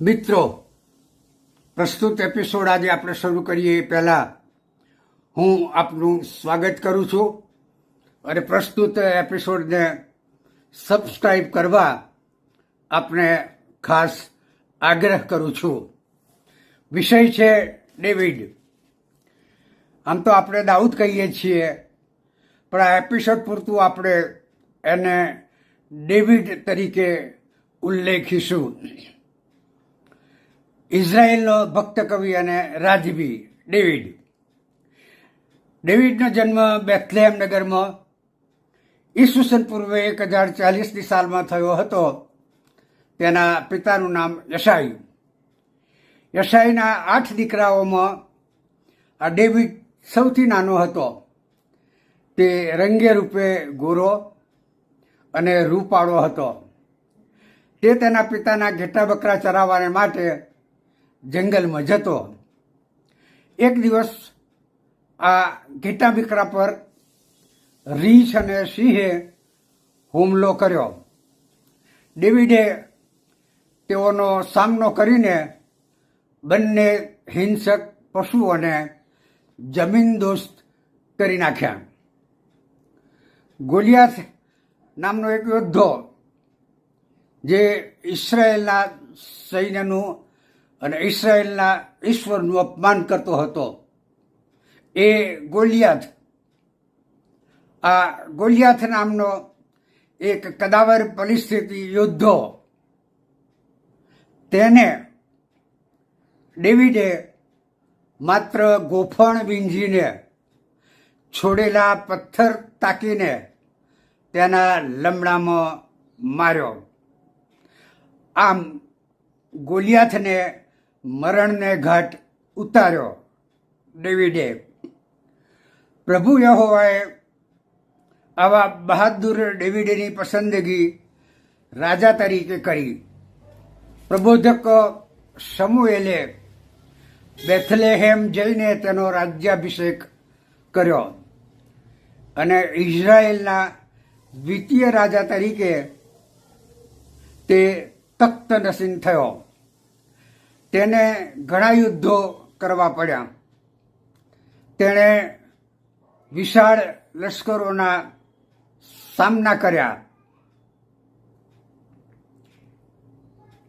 મિત્રો, પ્રસ્તુત એપિસોડ આજે આપણે શરૂ કરીએ એ પહેલાં. હું આપનું સ્વાગત કરું છું અને પ્રસ્તુત એપિસોડને સબસ્ક્રાઈબ કરવા આપને ખાસ આગ્રહ કરું છું. વિષય છે ડેવિડ. આમ તો આપણે દાઉદ કહીએ છીએ, પણ આ એપિસોડ પૂરતું આપણે એને ડેવિડ તરીકે ઉલ્લેખીશું. ઇઝરાયેલનો ભક્ત કવિ અને રાજવી ડેવિડ. ડેવિડનો જન્મ બેથલેમ નગરમાં ઈસુસન પૂર્વે એક હજાર ચાલીસની સાલમાં થયો હતો. તેના પિતાનું નામ યશાઈ. યશાઈના આઠ દીકરાઓમાં આ ડેવિડ સૌથી નાનો હતો. તે રંગે રૂપે ગોરો અને રૂપાળો હતો. તે તેના પિતાના ઘેટા બકરા ચરાવવાને માટે જંગલમાં જતો. એક દિવસ આ ઘેટા બિકરા પર રીંછ અને સિંહે હુમલો કર્યો. ડેવિડે તેઓનો સામનો કરીને બંને હિંસક પશુઓને જમીન દોસ્ત કરી નાખ્યા. ગોલિયાથ નામનો એક યોદ્ધો, જે ઇસરાયેલના સૈન્યનું અને ઇસરાયેલના ઈશ્વરનું અપમાન કરતો હતો. એ ગોલિયાથ આ ગોલિયાથ નામનો એક કદાવર પરિસ્થિતિ યોદ્ધો, તેને ડેવિડે માત્ર ગોફણ વીંઝીને છોડેલા પથ્થર તાકીને તેના લમણામાં માર્યો. આમ ગોલિયાથને મરણને ઘાટ ઉતાર્યો. ડેવિડે પ્રભુ યહોવાએ આવા બહાદુર ડેવિડની પસંદગી રાજા તરીકે કરી. પ્રબોધક સમુએલે બેથલેહેમ જઈને તેનો રાજ્યાભિષેક કર્યો અને ઇઝરાયેલના દ્વિતીય રાજા તરીકે તે તખ્ત નસીન થયો. તેને ઘણા યુદ્ધો કરવા પડ્યા. તેણે વિશાળ લશ્કરોના સામના કર્યા.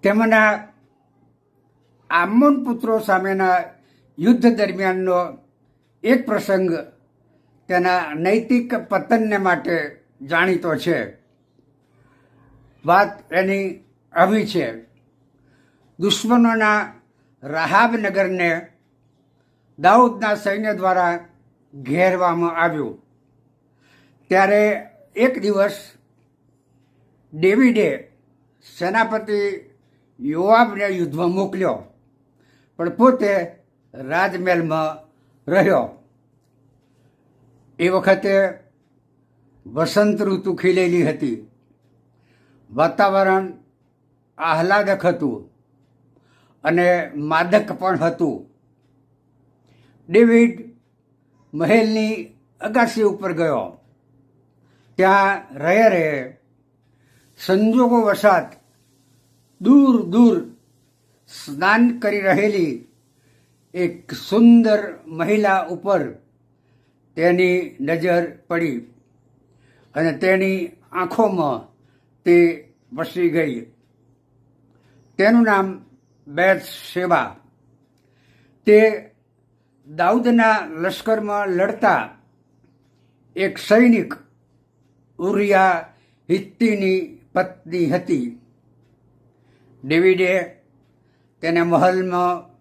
તેમના આમોન પુત્રો સામેના યુદ્ધ દરમિયાનનો એક પ્રસંગ તેના નૈતિક પતનને માટે જાણીતો છે. વાત એની આવી છે. દુશ્મનોના રાહાબ નગરને દાઉદના સૈન્ય દ્વારા ઘેરવામાં આવ્યું. ત્યારે એક દિવસ ડેવિડે સેનાપતિ યોઆબને યુદ્ધમાં મોકલ્યો, પણ પોતે રાજમહેલમાં રહ્યો. એ વખતે વસંત ઋતુ ખીલેલી હતી. વાતાવરણ આહલાદક હતું. અને માદક પણ હતું. ડેવિડ મહેલની અગાસી ઉપર ગયો. ત્યાં રહે રહે સંજોગો વસાત દૂર દૂર સ્નાન કરી રહેલી એક સુંદર મહિલા ઉપર તેની નજર પડી અને તેની આંખોમાં તે વસી ગઈ. તેનું નામ બેત સેવા. તે દાઉદના લશ્કરમાં લડતા એક સૈનિક ઉરિયા હિત્તીની પત્ની હતી. ડેવિડે તેને મહલમાં,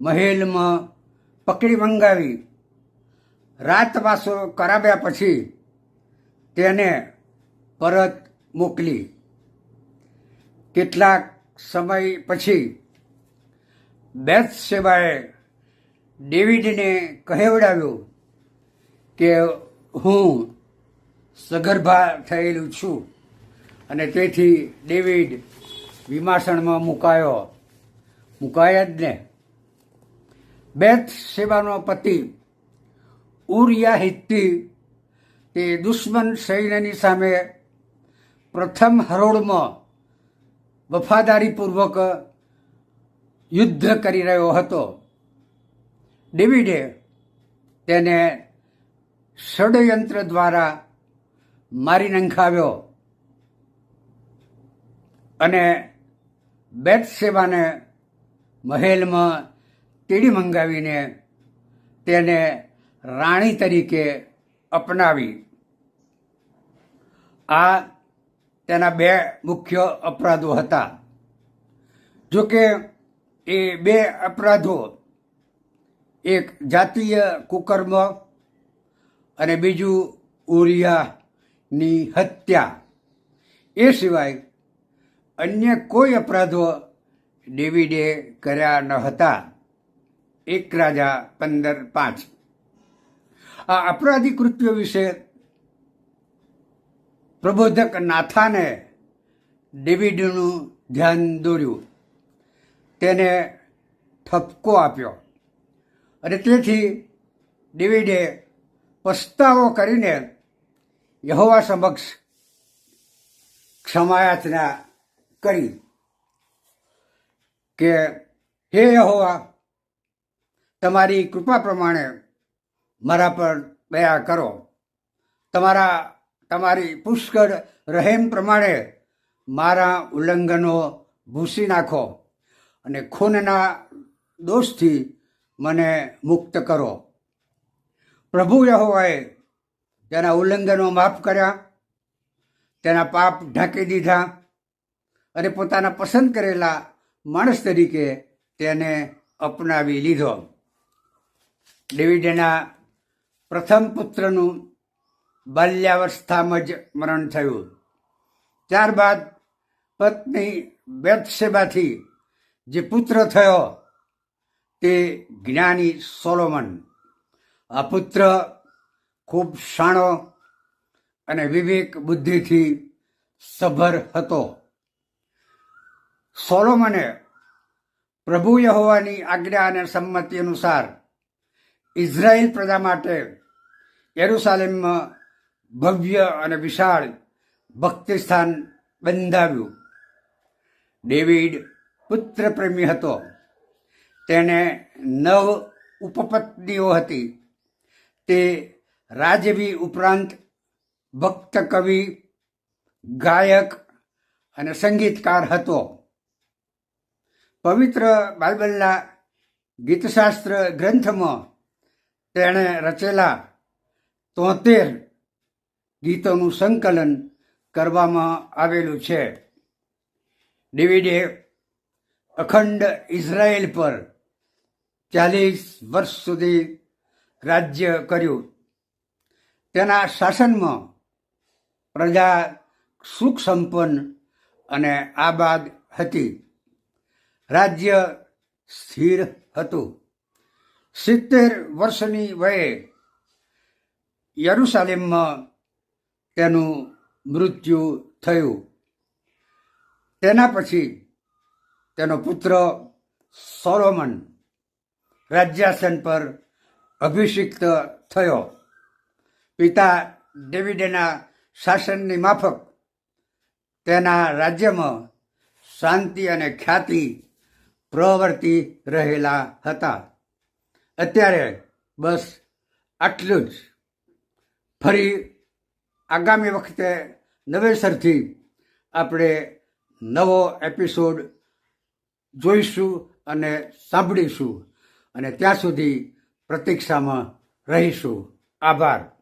મહેલમાં પકડી મંગાવી. રાતવાસો કરાવ્યા પછી તેને પરત મોકલી. કેટલાક સમય પછી બેથ સેવાએ ડેવિડને કહેવડાવ્યું કે હું સગર્ભા થયેલું છું અને તેથી ડેવિડ વિમાસણમાં મુકાયો. મુકાયા જ ને. બેથ સેવાનો પતિ ઉરિયા હિત્તી તે દુશ્મન સૈન્યની સામે પ્રથમ હરોળમાં વફાદારીપૂર્વક યુદ્ધ કરી રહ્યો હતો. ડેવિડે તેને ષડયંત્ર દ્વારા મારી નંખાવ્યો અને બેટસેબાને મહેલમાં તીડી મંગાવીને તેને રાણી તરીકે અપનાવી. આ તેના બે મુખ્ય અપરાધો હતા. જોકે એ બે અપરાધો, એક જાતીય કુકર્મ અને બીજું ઉરિયાની હત્યા. એ સિવાય અન્ય કોઈ અપરાધો ડેવિડે કર્યા ન હતા. એક રાજા પંદર પાંચ. આ અપરાધી કૃત્યો વિશે પ્રબોધક નાથાને ડેવિડનું ધ્યાન દોર્યું. તેને ઠપકો આપ્યો. અને તેથી ડેવિડે પસ્તાવો કરીને યહોવા સમક્ષ ક્ષમાયાચના કરી કે, હે યહોવા, તમારી કૃપા પ્રમાણે મારા પર દયા કરો. તમારા તમારી પુષ્કળ રહેમ પ્રમાણે મારા ઉલ્લંઘનો ભૂસી નાખો અને ખૂનના દોષથી મને મુક્ત કરો. પ્રભુ યહોવાએ તેના ઉલ્લંઘનો માફ કર્યા, તેના પાપ ઢાંકી દીધા અને પોતાના પસંદ કરેલા માણસ તરીકે તેને અપનાવી લીધો. ડેવિડના પ્રથમ પુત્રનું બાલ્યાવસ્થામાં જ મરણ થયું. ત્યારબાદ પત્ની બેથસેબાથી જે પુત્ર થયો તે જ્ઞાની સોલોમન. આ પુત્ર ખૂબ શાણો અને વિવેક બુદ્ધિથી સભર હતો. સોલોમને પ્રભુ યહોવાની આજ્ઞા અને સંમતિ અનુસાર ઇઝરાયલ પ્રજા માટે યરુસાલેમમાં ભવ્ય અને વિશાળ ભક્તિ સ્થાન બંધાવ્યું. ડેવિડ પુત્ર પ્રેમી હતો. તેને નવ ઉપપત્નીઓ હતી. તે રાજવી ઉપરાંત ભક્ત કવિ, ગાયક અને સંગીતકાર હતો. પવિત્ર બાઇબલના ગીતશાસ્ત્ર ગ્રંથમાં તેણે રચેલા તોતેર ગીતોનું સંકલન કરવામાં આવેલું છે. ડીવીડે અખંડ ઇઝરાયેલ પર ચાલીસ વર્ષ સુધી રાજ્ય કર્યું. તેના શાસનમાં પ્રજા સુખ સંપન્ન અને આબાદ હતી. રાજ્ય સ્થિર હતું. સિત્તેર વર્ષની વયે યરુસાલેમમાં તેનું મૃત્યુ થયું. તેના પછી તેનો પુત્ર સોલોમન રાજ્યાસન પર અભિષિક્ત થયો. પિતા ડેવિડેના શાસનની માફક તેના રાજ્યમાં શાંતિ અને ખ્યાતિ પ્રવર્તી રહેલા હતા. અત્યારે બસ આટલું જ. ફરી આગામી વખતે નવેસરથી આપણે નવો એપિસોડ જોઈશું અને સાંભળીશું. અને ત્યાં સુધી પ્રતીક્ષામાં રહીશું. આભાર.